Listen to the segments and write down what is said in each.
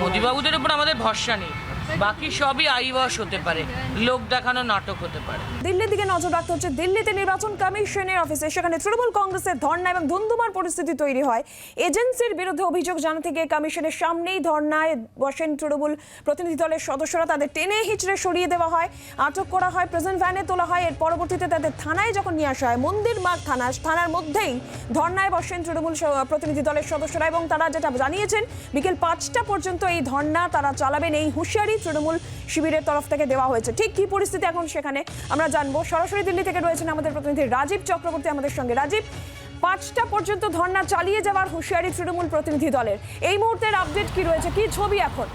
মোদিবাবুদের উপর আমাদের ভরসা নেই। বাকি সবই আইওয়াশ হতে পারে। লোক দেখানো নাটক হতে পারে। দিল্লির দিকে নজর রাখতে হচ্ছে দিল্লিতে নির্বাচন কমিশনের অফিসে, সেখানে তৃণমূল কংগ্রেসের ধর্ণা এবং ধুন্ধুমার পরিস্থিতি তৈরি হয়। এজেন্সির বিরুদ্ধে অভিযোগ জানাতে গিয়ে কমিশনের সামনেই ধর্ণায় বসেন তৃণমূল প্রতিনিধি দলের সদস্যরা। তাদের টেনে হিচড়ে সরিয়ে দেওয়া হয়, আটক করা হয়, প্রেজেন্ট ভ্যানে তোলা হয়। এর পরবর্তীতে তাদের থানায় যখন নিয়ে আসা হয় মন্দির মাঠ থানা, থানার মধ্যেই ধর্ণায় বসেন তৃণমূল প্রতিনিধি দলের সদস্যরা এবং তারা যেটা জানিয়েছেন, বিকেল পাঁচটা পর্যন্ত এই ধর্ণা তারা চালাবেন। এই হুঁশিয়ারি তৃণমূল শিবিরের তরফ থেকে দেওয়া হয়েছে। ঠিক কি পরিস্থিতি এখন সেখানে আমরা জানব। সরাসরি দিল্লি থেকে রয়েছেন আমাদের প্রতিনিধি রাজীব চক্রবর্তী আমাদের সঙ্গে। রাজীব, পাঁচটা পর্যন্ত ধর্না চালিয়ে যাওয়ার হুঁশিয়ারি তৃণমূল প্রতিনিধি দলের। এই মুহূর্তের আপডেট কি রয়েছে? কি ছবি এখন?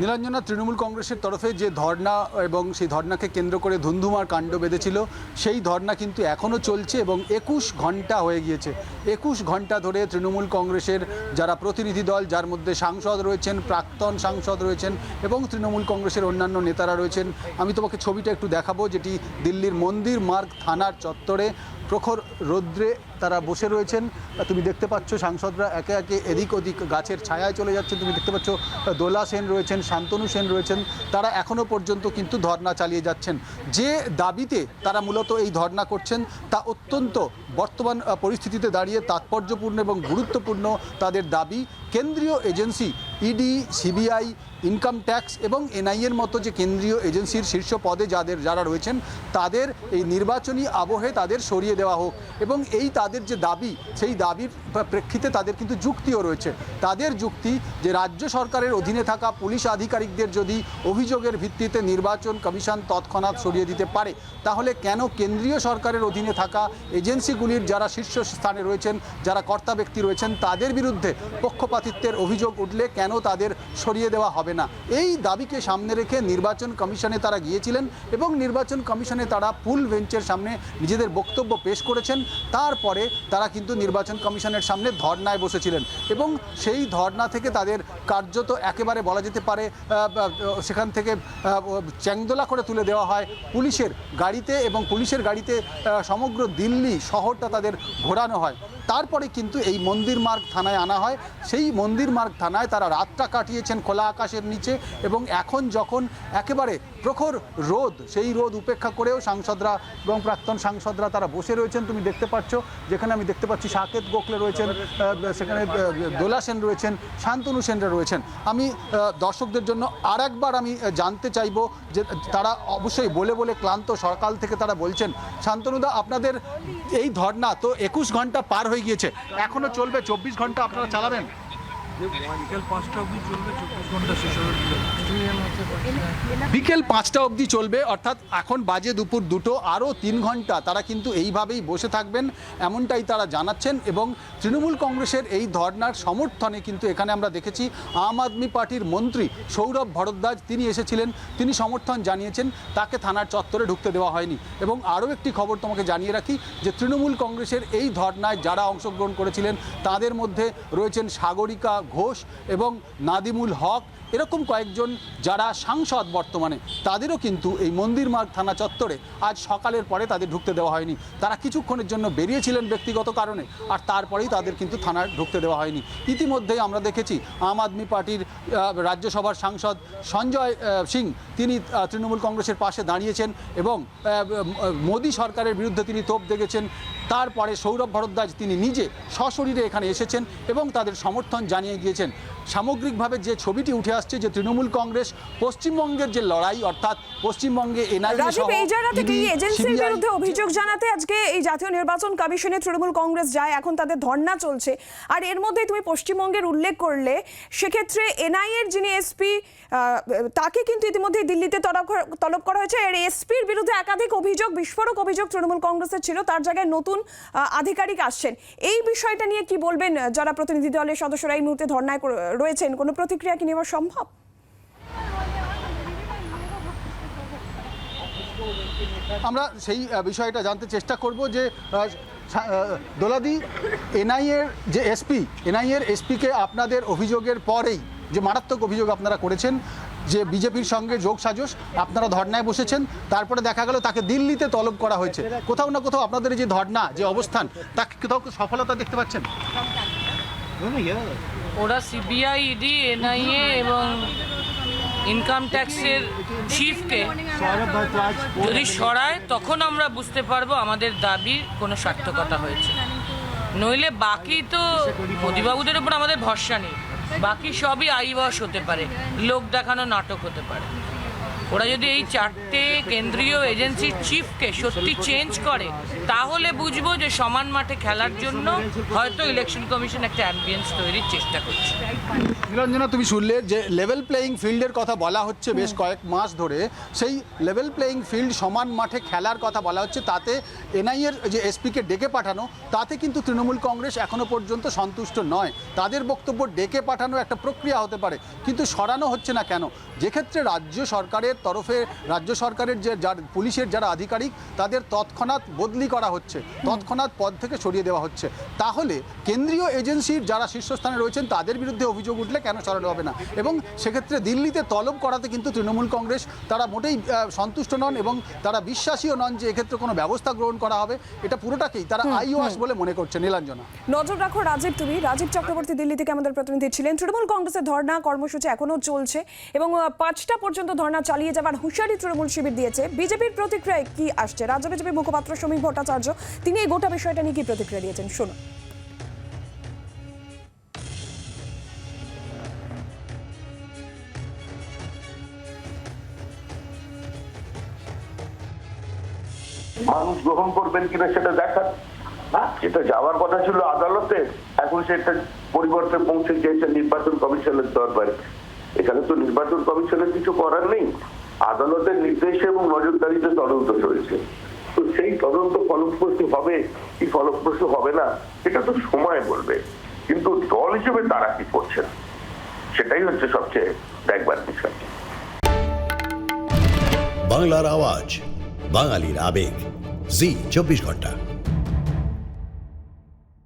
নীলাঞ্জনা তৃণমূল কংগ্রেসের তরফে যে ধর্না এবং সেই ধর্নাকে কেন্দ্র করে ধুন্ধুমার কাণ্ড বেঁধেছিল, সেই ধর্না কিন্তু এখনও চলছে এবং একুশ ঘণ্টা হয়ে গিয়েছে। একুশ ঘণ্টা ধরে তৃণমূল কংগ্রেসের যারা প্রতিনিধি দল, যার মধ্যে সাংসদ রয়েছেন, প্রাক্তন সাংসদ রয়েছেন এবং তৃণমূল কংগ্রেসের অন্যান্য নেতারা রয়েছেন, আমি তোমাকে ছবিটা একটু দেখাবো, যেটি দিল্লির মন্দির মার্গ থানার চত্বরে প্রখর রৌদ্রে তারা বসে রয়েছেন। তুমি দেখতে পাচ্ছ সাংসদরা একে একে এদিক ওদিক গাছের ছায়ায় চলে যাচ্ছেন। তুমি দেখতে পাচ্ছ দোলা সেন রয়েছেন, শান্তনু সেন রয়েছেন। তারা এখনও পর্যন্ত কিন্তু ধর্না চালিয়ে যাচ্ছেন। যে দাবিতে তারা মূলত এই ধর্না করছেন, তা অত্যন্ত বর্তমান পরিস্থিতিতে দাঁড়িয়ে তাৎপর্যপূর্ণ এবং গুরুত্বপূর্ণ তাদের দাবি। কেন্দ্রীয় agency ED CBI income tax এবং এনআইএর মতো যে কেন্দ্রীয় এজেন্সির শীর্ষ পদে যাদের, যারা রয়েছেন, তাদের এই নির্বাচনী আবহে তাদের সরিয়ে দেওয়া হোক এবং এই তাদের যে দাবি, সেই দাবির প্রেক্ষিতে তাদের কিন্তু যুক্তিও রয়েছে। তাদের যুক্তি যে রাজ্য সরকারের অধীনে থাকা পুলিশ আধিকারিকদের যদি অভিযোগের ভিত্তিতে নির্বাচন কমিশন তৎক্ষণাৎ সরিয়ে দিতে পারে, তাহলে কেন কেন্দ্রীয় সরকারের অধীনে থাকা এজেন্সিগুলির যারা শীর্ষ স্থানে রয়েছেন, যারা কর্তা ব্যক্তি রয়েছেন, তাদের বিরুদ্ধে পক্ষপাতিত্বের অভিযোগ উঠলে কেন তাদের সরিয়ে দেওয়া হবে না। এই দাবিকে সামনে রেখে নির্বাচন কমিশনে তারা গিয়েছিলেন এবং নির্বাচন কমিশনে তারা ফুল বেঞ্চের সামনে নিজেদের বক্তব্য পেশ করেছেন। তারপরে তারা কিন্তু নির্বাচন কমিশনের সামনে ধর্নায় বসেছিলেন এবং সেই ধর্না থেকে তাদের কার্যত একেবারে বলা যেতে পারে সেখান থেকে চ্যাংদোলা করে তুলে দেওয়া হয়। পুলিশের গাড়িতে এবং পুলিশের গাড়িতে সমগ্র দিল্লি শহরটা তাদের ঘোরানো হয়। তারপরে কিন্তু এই মন্দির মার্গ থানায় আনা হয়। সেই মন্দির মার্গ থানায় তারা রাতটা কাটিয়েছেন খোলা আকাশের নিচে এবং এখন যখন একেবারে প্রখর রোদ, সেই রোদ উপেক্ষা করেও সাংসদরা এবং প্রাক্তন সাংসদরা তারা বসে রয়েছেন। তুমি দেখতে পাচ্ছ, যেখানে আমি দেখতে পাচ্ছি সাকেত গোখলে রয়েছেন সেখানে দোলা সেন রয়েছেন, শান্তনু সেনরা রয়েছেন। আমি দর্শকদের জন্য আর একবার আমি জানতে চাইব যে তারা অবশ্যই বলে বলে ক্লান্ত সকাল থেকে তারা বলছেন, শান্তনুদা, আপনাদের এই ধর্না তো একুশ ঘণ্টা পার হয়ে গিয়েছে। এখনও চলবে, চব্বিশ ঘণ্টা আপনারা চালাবেন? বিকেল পাঁচটা অবধি চলবে চলবে, অর্থাৎ এখন বাজে দুপুর দুটো, আরও তিন ঘণ্টা তারা কিন্তু এইভাবেই বসে থাকবেন, এমনটাই তারা জানাচ্ছেন এবং তৃণমূল কংগ্রেসের এই ধর্নার সমর্থনে কিন্তু এখানে আমরা দেখেছি আম আদমি পার্টির মন্ত্রী সৌরভ ভরদ্বাজ, তিনি এসেছিলেন, তিনি সমর্থন জানিয়েছেন, তাকে থানার চত্বরে ঢুকতে দেওয়া হয়নি। এবং আরও একটি খবর তোমাকে জানিয়ে রাখি, যে তৃণমূল কংগ্রেসের এই ধর্নায় যারা অংশগ্রহণ করেছিলেন, তাদের মধ্যে রয়েছেন সাগরিকা ঘোষ এবং নাদিমুল হক, এরকম কয়েকজন যারা সাংসদ বর্তমানে, তাদেরও কিন্তু এই মন্দির মার্গ থানা চত্বরে আজ সকালের পরে তাদের ঢুকতে দেওয়া হয়নি। তারা কিছুক্ষণের জন্য বেরিয়েছিলেন ব্যক্তিগত কারণে, আর তারপরেই তাদের কিন্তু থানায় ঢুকতে দেওয়া হয়নি। ইতিমধ্যেই আমরা দেখেছি, আম আদমি পার্টির রাজ্যসভার সাংসদ সঞ্জয় সিং, তিনি তৃণমূল কংগ্রেসের পাশে দাঁড়িয়েছেন এবং মোদী সরকারের বিরুদ্ধে তিনি তোপ দেখেছেন তারপরে সৌরভ ভরদ্বাজ তিনি নিজে সশরীরে এখানে এসেছেন এবং তাদের সমর্থন জানিয়ে গিয়েছেন। সামগ্রিকভাবে যে ছবিটি উঠে আসছে যে তৃণমূল কংগ্রেস পশ্চিমবঙ্গের যে লড়াই অর্থাৎ পশ্চিমবঙ্গে বিরুদ্ধে অভিযোগ জানাতে আজকে এই জাতীয় নির্বাচন কমিশনে তৃণমূল কংগ্রেস যায় এখন তাদের ধর্ণা চলছে। আর এর মধ্যেই তুমি পশ্চিমবঙ্গের উল্লেখ করলে সেক্ষেত্রে এনআইএর যিনি এসপি তাকে কিন্তু ইতিমধ্যে দিল্লিতে তলব করা- তলব করা হয়েছে। আর এসপির বিরুদ্ধে একাধিক অভিযোগ বিস্ফোরক অভিযোগ তৃণমূল কংগ্রেসের ছিল। তার জায়গায় নতুন আহ, আধিকারিক আসছেন। এই বিষয়টা নিয়ে কি বলবেন যারা প্রতিনিধি দলের সদস্যরা এই মুহূর্তে ধর্নায় রয়েছেন? কোনো প্রতিক্রিয়া কি নেওয়া সম্ভব? আমরা সেই বিষয়টা জানতে চেষ্টা করব যে দোলাদি এনআইএর যে এসপি এনআইএর এসপিকে আপনাদের অভিযোগের পরেই যে মারাত্মক অভিযোগ আপনারা করেছেন যে বিজেপির সঙ্গে যোগ সাজস, আপনারা ধর্নায় বসেছেন, তারপরে দেখা গেল তাকে দিল্লিতে তলব করা হয়েছে। কোথাও না কোথাও আপনাদের যে ধর্না, যে অবস্থান, তাকে কোথাও সফলতা দেখতে পাচ্ছেন? ওরা সিবিআই, ইডি, এনআইএ এবং ইনকাম ট্যাক্সের চিফকে যদি সরায়, তখন আমরা বুঝতে পারব আমাদের দাবির কোনো সার্থকতা হয়েছে। নইলে বাকি তো মোদিবাবুদের উপর আমাদের ভরসা নেই। বাকি সবই আইওয়াশ হতে পারে। লোক দেখানো নাটক হতে পারে। ওরা যদি এই চারটে কেন্দ্রীয় এজেন্সির চিফকে সত্যি চেঞ্জ করে তাহলে বুঝব যে সমান মাঠে খেলার জন্য হয়তো ইলেকশন কমিশন একটা অ্যাম্বিয়েন্স তৈরির চেষ্টা করছে। নিরঞ্জনা তুমি শুনলে যে লেভেল প্লেয়িং ফিল্ডের কথা বলা হচ্ছে বেশ কয়েক মাস ধরে। সেই লেভেল প্লেয়িং ফিল্ড সমান মাঠে খেলার কথা বলা হচ্ছে তাতে এনআইএর যে এসপিকে ডেকে পাঠানো তাতে কিন্তু তৃণমূল কংগ্রেস এখনও পর্যন্ত সন্তুষ্ট নয়। তাদের বক্তব্য ডেকে পাঠানো একটা প্রক্রিয়া হতে পারে কিন্তু সরানো হচ্ছে না কেন? যেক্ষেত্রে রাজ্য সরকারের তরফে রাজ্য সরকারের যে যার পুলিশের যারা আধিকারিক তাদের তৎক্ষণাৎ বদলি করা হচ্ছে। তৎক্ষণাৎ পদ থেকে সরিয়ে দেওয়া হচ্ছে। তাহলে কেন্দ্রীয় এজেন্সির যারা শীর্ষস্থানে রয়েছেন তাদের বিরুদ্ধে অভিযোগ উঠলে কেন সরানো হবে না? এবং সেক্ষেত্রে দিল্লিতে তলব করাতে কিন্তু তৃণমূল কংগ্রেস তারা মোটেই সন্তুষ্ট নন এবং তারা বিশ্বাসীও নন যে এক্ষেত্রে কোনো ব্যবস্থা গ্রহণ করা হবে। এটা পুরোটাকেই তারা আইওয়াস বলে মনে করছে নীলাঞ্জনা নজর রাখো রাজীব তুমি। রাজীব চক্রবর্তী দিল্লি থেকে আমাদের প্রতিনিধি ছিলেন। তৃণমূল কংগ্রেসের ধর্ণা কর্মসূচি এখনও চলছে এবং পাঁচটা পর্যন্ত ধর্ণা চালিয়ে যাবার হুঁশিয়ারি তৃণমূল শিবির দিয়েছে। বিজেপির প্রতিক্রিয়ায় কি আসছে? রাজ্য বিজেপির মুখপাত্র সমীর ভট্টাচার্য, তিনি এই গোটা বিষয়টা নিয়ে কি প্রতিক্রিয়া দিয়েছেন? শোনো মানুষ গ্রহণ করবেন কিনা সেটা দেখার। যেটা যাওয়ার কথা ছিল আদালতে। এখন সেটা পরিবর্তে পৌঁছে গিয়েছে নির্বাচন কমিশনের দরবারে। এখানে তো নির্বাচন কমিশনের কিছু করার নেই। আদালতের নির্দেশে এবং নজরদারিতে তদন্ত চলছে। তো সেই তদন্ত ফলপ্রসূ হবে কি ফলপ্রসূ হবে না, এটা তো সময় বলবে। কিন্তু দল হিসেবে তারা কি করছেন, সেটাই হচ্ছে সবচেয়ে দেখবার বিষয়। বাংলার আওয়াজ, বাঙালির আবেগ। জি, চব্বিশ ঘণ্টা।